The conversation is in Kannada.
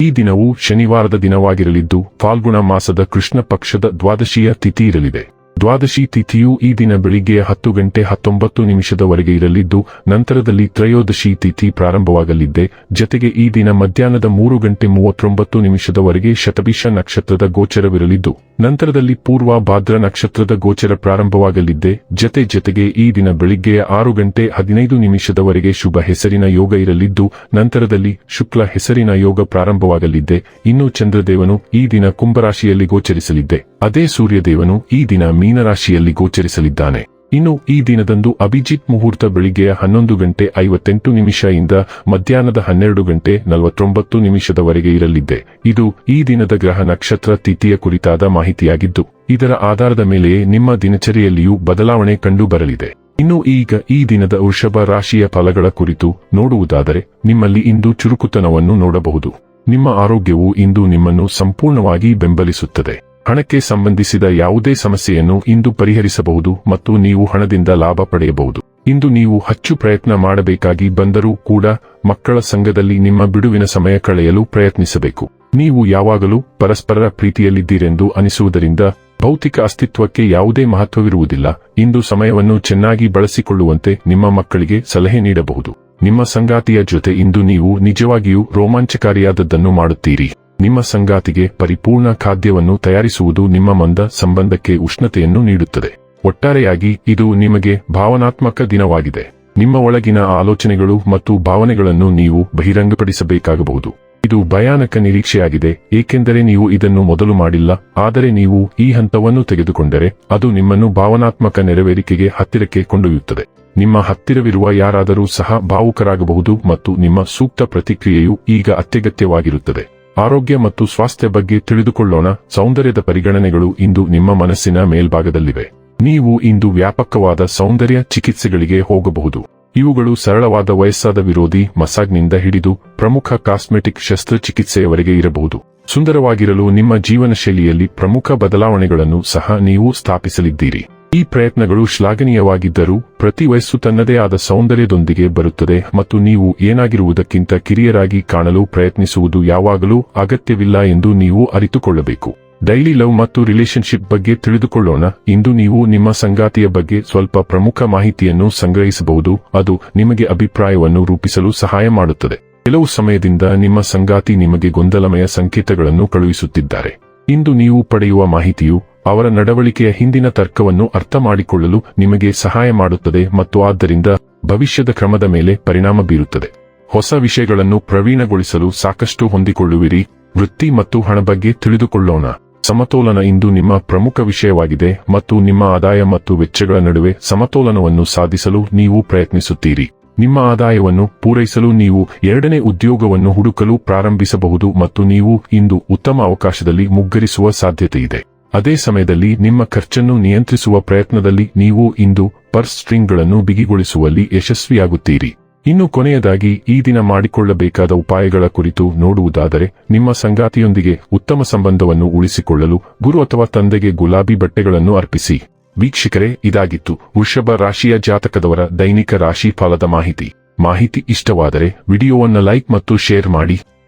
ಈ ದಿನವು ಶನಿವಾರದ ದಿನವಾಗಿರಲಿದ್ದು ಫಾಲ್ಗುಣ ಮಾಸದ ಕೃಷ್ಣ ಪಕ್ಷದ ದ್ವಾದಶಿಯ ತಿಥಿ ಇರಲಿದೆ. ದ್ವಾದಶಿ ತಿಥಿಯು ಈ ದಿನ ಬೆಳಿಗ್ಗೆ ಹತ್ತು ಗಂಟೆ ಹತ್ತೊಂಬತ್ತು ನಿಮಿಷದವರೆಗೆ ಇರಲಿದ್ದು, ನಂತರದಲ್ಲಿ ತ್ರಯೋದಶಿ ತಿಥಿ ಪ್ರಾರಂಭವಾಗಲಿದ್ದೆ. ಜತೆಗೆ ಈ ದಿನ ಮಧ್ಯಾಹ್ನದ ಮೂರು ಗಂಟೆ ಮೂವತ್ತೊಂಬತ್ತು ನಿಮಿಷದವರೆಗೆ ಶತಭಿಷ ನಕ್ಷತ್ರದ ಗೋಚರವಿರಲಿದ್ದು, ನಂತರದಲ್ಲಿ ಪೂರ್ವ ಭಾದ್ರ ನಕ್ಷತ್ರದ ಗೋಚರ ಪ್ರಾರಂಭವಾಗಲಿದ್ದೆ. ಜತೆ ಜತೆಗೆ ಈ ದಿನ ಬೆಳಿಗ್ಗೆಯ ಆರು ಗಂಟೆ ಹದಿನೈದು ನಿಮಿಷದವರೆಗೆ ಶುಭ ಹೆಸರಿನ ಯೋಗ ಇರಲಿದ್ದು, ನಂತರದಲ್ಲಿ ಶುಕ್ಲ ಹೆಸರಿನ ಯೋಗ ಪ್ರಾರಂಭವಾಗಲಿದ್ದೆ. ಇನ್ನು ಚಂದ್ರದೇವನು ಈ ದಿನ ಕುಂಭರಾಶಿಯಲ್ಲಿ ಗೋಚರಿಸಲಿದ್ದೆ. ಅದೇ ಸೂರ್ಯದೇವನು ಈ ದಿನ ಮೀನರಾಶಿಯಲ್ಲಿ ಗೋಚರಿಸಲಿದ್ದಾನೆ. ಇನ್ನು ಈ ದಿನದಂದು ಅಭಿಜಿತ್ ಮುಹೂರ್ತ ಬೆಳಿಗ್ಗೆ ಹನ್ನೊಂದು ಗಂಟೆ ಐವತ್ತೆಂಟು ನಿಮಿಷದಿಂದ ಮಧ್ಯಾಹ್ನದ ಹನ್ನೆರಡು ಗಂಟೆ ನಲವತ್ತೊಂಬತ್ತು ನಿಮಿಷದವರೆಗೆ ಇರಲಿದ್ದೆ. ಇದು ಈ ದಿನದ ಗ್ರಹ ನಕ್ಷತ್ರ ತಿಥಿಯ ಕುರಿತಾದ ಮಾಹಿತಿಯಾಗಿದ್ದು, ಇದರ ಆಧಾರದ ಮೇಲೆಯೇ ನಿಮ್ಮ ದಿನಚರಿಯಲ್ಲಿಯೂ ಬದಲಾವಣೆ ಕಂಡು ಬರಲಿದೆ ಇನ್ನು ಈಗ ಈ ದಿನದ ವೃಷಭ ರಾಶಿಯ ಫಲಗಳ ಕುರಿತು ನೋಡುವುದಾದರೆ, ನಿಮ್ಮಲ್ಲಿ ಇಂದು ಚುರುಕುತನವನ್ನು ನೋಡಬಹುದು. ನಿಮ್ಮ ಆರೋಗ್ಯವು ಇಂದು ನಿಮ್ಮನ್ನು ಸಂಪೂರ್ಣವಾಗಿ ಬೆಂಬಲಿಸುತ್ತದೆ. ಹಣಕ್ಕೆ ಸಂಬಂಧಿಸಿದ ಯಾವುದೇ ಸಮಸ್ಯೆಯನ್ನು ಇಂದು ಪರಿಹರಿಸಬಹುದು ಮತ್ತು ನೀವು ಹಣದಿಂದ ಲಾಭ ಪಡೆಯಬಹುದು. ಇಂದು ನೀವು ಹೆಚ್ಚು ಪ್ರಯತ್ನ ಮಾಡಬೇಕಾಗಿ ಬಂದರೂ ಕೂಡ ಮಕ್ಕಳ ಸಂಘದಲ್ಲಿ ನಿಮ್ಮ ಬಿಡುವಿನ ಸಮಯ ಕಳೆಯಲು ಪ್ರಯತ್ನಿಸಬೇಕು. ನೀವು ಯಾವಾಗಲೂ ಪರಸ್ಪರರ ಪ್ರೀತಿಯಲ್ಲಿದ್ದೀರೆಂದು ಅನಿಸುವುದರಿಂದ ಭೌತಿಕ ಅಸ್ತಿತ್ವಕ್ಕೆ ಯಾವುದೇ ಮಹತ್ವವಿರುವುದಿಲ್ಲ. ಇಂದು ಸಮಯವನ್ನು ಚೆನ್ನಾಗಿ ಬಳಸಿಕೊಳ್ಳುವಂತೆ ನಿಮ್ಮ ಮಕ್ಕಳಿಗೆ ಸಲಹೆ ನೀಡಬಹುದು. ನಿಮ್ಮ ಸಂಗಾತಿಯ ಜೊತೆ ಇಂದು ನೀವು ನಿಜವಾಗಿಯೂ ರೋಮಾಂಚಕಾರಿಯಾದದ್ದನ್ನು ಮಾಡುತ್ತೀರಿ. ನಿಮ್ಮ ಸಂಗಾತಿಗೆ ಪರಿಪೂರ್ಣ ಖಾದ್ಯವನ್ನು ತಯಾರಿಸುವುದು ನಿಮ್ಮ ಮಂದ ಸಂಬಂಧಕ್ಕೆ ಉಷ್ಣತೆಯನ್ನು ನೀಡುತ್ತದೆ. ಒಟ್ಟಾರೆಯಾಗಿ ಇದು ನಿಮಗೆ ಭಾವನಾತ್ಮಕ ದಿನವಾಗಿದೆ. ನಿಮ್ಮ ಒಳಗಿನ ಆಲೋಚನೆಗಳು ಮತ್ತು ಭಾವನೆಗಳನ್ನು ನೀವು ಬಹಿರಂಗಪಡಿಸಬೇಕಾಗಬಹುದು. ಇದು ಭಯಾನಕ ನಿರೀಕ್ಷೆಯಾಗಿದೆ, ಏಕೆಂದರೆ ನೀವು ಇದನ್ನು ಮೊದಲು ಮಾಡಿಲ್ಲ, ಆದರೆ ನೀವು ಈ ಹಂತವನ್ನು ತೆಗೆದುಕೊಂಡರೆ ಅದು ನಿಮ್ಮನ್ನು ಭಾವನಾತ್ಮಕ ನೆರವೇರಿಕೆಗೆ ಹತ್ತಿರಕ್ಕೆ ಕೊಂಡೊಯ್ಯುತ್ತದೆ. ನಿಮ್ಮ ಹತ್ತಿರವಿರುವ ಯಾರಾದರೂ ಸಹ ಭಾವುಕರಾಗಬಹುದು ಮತ್ತು ನಿಮ್ಮ ಸೂಕ್ತ ಪ್ರತಿಕ್ರಿಯೆಯು ಈಗ ಅತ್ಯಗತ್ಯವಾಗಿರುತ್ತದೆ. ಆರೋಗ್ಯ ಮತ್ತು ಸ್ವಾಸ್ಥ್ಯ ಬಗ್ಗೆ ತಿಳಿದುಕೊಳ್ಳೋಣ. ಸೌಂದರ್ಯದ ಪರಿಗಣನೆಗಳು ಇಂದು ನಿಮ್ಮ ಮನಸ್ಸಿನ ಮೇಲ್ಭಾಗದಲ್ಲಿವೆ. ನೀವು ಇಂದು ವ್ಯಾಪಕವಾದ ಸೌಂದರ್ಯ ಚಿಕಿತ್ಸೆಗಳಿಗೆ ಹೋಗಬಹುದು. ಇವುಗಳು ಸರಳವಾದ ವಯಸ್ಸಾದ ವಿರೋಧಿ, ಮಸಾಜ್ನಿಂದ ಹಿಡಿದು ಪ್ರಮುಖ ಕಾಸ್ಮೆಟಿಕ್ ಶಸ್ತ್ರಚಿಕಿತ್ಸೆಯವರೆಗೆ ಇರಬಹುದು. ಸುಂದರವಾಗಿರಲು ನಿಮ್ಮ ಜೀವನ ಶೈಲಿಯಲ್ಲಿ ಪ್ರಮುಖ ಬದಲಾವಣೆಗಳನ್ನು ಸಹ ನೀವು ಸ್ಥಾಪಿಸಲಿದ್ದೀರಿ. ಈ ಪ್ರಯತ್ನಗಳು ಶ್ಲಾಘನೀಯವಾಗಿದ್ದರೂ ಪ್ರತಿ ವಯಸ್ಸು ತನ್ನದೇ ಆದ ಸೌಂದರ್ಯದೊಂದಿಗೆ ಬರುತ್ತದೆ ಮತ್ತು ನೀವು ಏನಾಗಿರುವುದಕ್ಕಿಂತ ಕಿರಿಯರಾಗಿ ಕಾಣಲು ಪ್ರಯತ್ನಿಸುವುದು ಯಾವಾಗಲೂ ಅಗತ್ಯವಿಲ್ಲ ಎಂದು ನೀವು ಅರಿತುಕೊಳ್ಳಬೇಕು. ಡೈಲಿ ಲವ್ ಮತ್ತು ರಿಲೇಶನ್ಶಿಪ್ ಬಗ್ಗೆ ತಿಳಿದುಕೊಳ್ಳೋಣ. ಇಂದು ನೀವು ನಿಮ್ಮ ಸಂಗಾತಿಯ ಬಗ್ಗೆ ಸ್ವಲ್ಪ ಪ್ರಮುಖ ಮಾಹಿತಿಯನ್ನು ಸಂಗ್ರಹಿಸಬಹುದು. ಅದು ನಿಮಗೆ ಅಭಿಪ್ರಾಯವನ್ನು ರೂಪಿಸಲು ಸಹಾಯ ಮಾಡುತ್ತದೆ. ಕೆಲವು ಸಮಯದಿಂದ ನಿಮ್ಮ ಸಂಗಾತಿ ನಿಮಗೆ ಗೊಂದಲಮಯ ಸಂಕೇತಗಳನ್ನು ಕಳುಹಿಸುತ್ತಿದ್ದಾರೆ. ಇಂದು ನೀವು ಪಡೆಯುವ ಮಾಹಿತಿಯು ಅವರ ನಡವಳಿಕೆಯ ಹಿಂದಿನ ತರ್ಕವನ್ನು ಅರ್ಥ ಮಾಡಿಕೊಳ್ಳಲು ನಿಮಗೆ ಸಹಾಯ ಮಾಡುತ್ತದೆ ಮತ್ತು ಆದ್ದರಿಂದ ಭವಿಷ್ಯದ ಕ್ರಮದ ಮೇಲೆ ಪರಿಣಾಮ ಬೀರುತ್ತದೆ. ಹೊಸ ವಿಷಯಗಳನ್ನು ಪ್ರವೀಣಗೊಳಿಸಲು ಸಾಕಷ್ಟು ಹೊಂದಿಕೊಳ್ಳುವಿರಿ. ವೃತ್ತಿ ಮತ್ತು ಹಣ ಬಗ್ಗೆ ತಿಳಿದುಕೊಳ್ಳೋಣ. ಸಮತೋಲನ ಇಂದು ನಿಮ್ಮ ಪ್ರಮುಖ ವಿಷಯವಾಗಿದೆ ಮತ್ತು ನಿಮ್ಮ ಆದಾಯ ಮತ್ತು ವೆಚ್ಚಗಳ ನಡುವೆ ಸಮತೋಲನವನ್ನು ಸಾಧಿಸಲು ನೀವು ಪ್ರಯತ್ನಿಸುತ್ತೀರಿ. ನಿಮ್ಮ ಆದಾಯವನ್ನು ಪೂರೈಸಲು ನೀವು ಎರಡನೇ ಉದ್ಯೋಗವನ್ನು ಹುಡುಕಲು ಪ್ರಾರಂಭಿಸಬಹುದು ಮತ್ತು ನೀವು ಇಂದು ಉತ್ತಮ ಅವಕಾಶದಲ್ಲಿ ಮುಗ್ಗರಿಸುವ ಸಾಧ್ಯತೆಯಿದೆ. ಅದೇ ಸಮಯದಲ್ಲಿ ನಿಮ್ಮ ಖರ್ಚನ್ನು ನಿಯಂತ್ರಿಸುವ ಪ್ರಯತ್ನದಲ್ಲಿ ನೀವು ಇಂದು ಪರ್ಸ್ ಸ್ಟ್ರಿಂಗ್ಗಳನ್ನು ಬಿಗಿಗೊಳಿಸುವಲ್ಲಿ ಯಶಸ್ವಿಯಾಗುತ್ತೀರಿ. ಇನ್ನು ಕೊನೆಯದಾಗಿ, ಈ ದಿನ ಮಾಡಿಕೊಳ್ಳಬೇಕಾದ ಉಪಾಯಗಳ ಕುರಿತು ನೋಡುವುದಾದರೆ, ನಿಮ್ಮ ಸಂಗಾತಿಯೊಂದಿಗೆ ಉತ್ತಮ ಸಂಬಂಧವನ್ನು ಉಳಿಸಿಕೊಳ್ಳಲು ಗುರು ಅಥವಾ ತಂದೆಗೆ ಗುಲಾಬಿ ಬಟ್ಟೆಗಳನ್ನು ಅರ್ಪಿಸಿ. ವೀಕ್ಷಕರೇ, ಇದಾಗಿತ್ತು ವೃಷಭ ರಾಶಿಯ ಜಾತಕದವರ ದೈನಿಕ ರಾಶಿ ಫಲದ ಮಾಹಿತಿ. ಮಾಹಿತಿ ಇಷ್ಟವಾದರೆ, ವಿಡಿಯೋವನ್ನು ಲೈಕ್ ಮತ್ತು ಶೇರ್ ಮಾಡಿ.